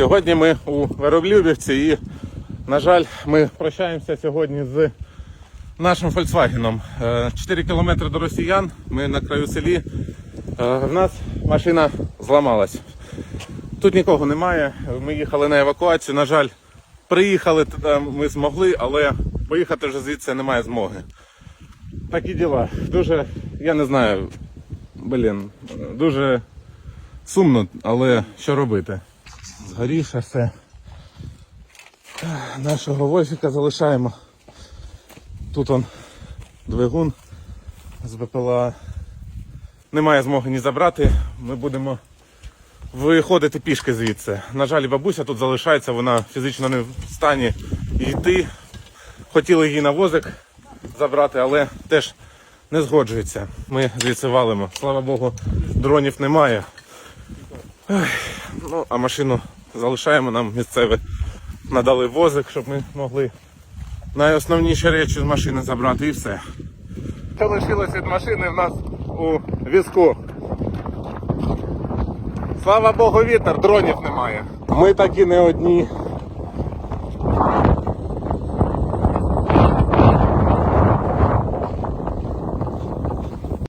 Сьогодні ми у Вероблюбівці і, на жаль, ми прощаємося сьогодні з нашим Volkswagen. 4 кілометри до росіян, ми на краю селі. Е, В нас машина зламалась. Тут нікого немає. Ми їхали на евакуацію. На жаль, приїхали ми змогли, але поїхати вже звідси немає змоги. Такі діла. Дуже, я не знаю, блін, дуже сумно, але що робити? Згоріше все. Нашого возика залишаємо. Тут он двигун з БПЛА. Немає змоги ні забрати. Ми будемо виходити пішки звідси. На жаль, бабуся тут залишається, вона фізично не в стані йти. Хотіли її на возик забрати, але теж не згоджується. Ми звідси валимо. Слава Богу, дронів немає. Ну, а машину залишаємо, нам місцеве. надали возик, щоб ми могли найосновніші речі з машини забрати і все. Що лишилось від машини в нас у візку. Слава Богу, вітер, дронів немає. Ми такі не одні.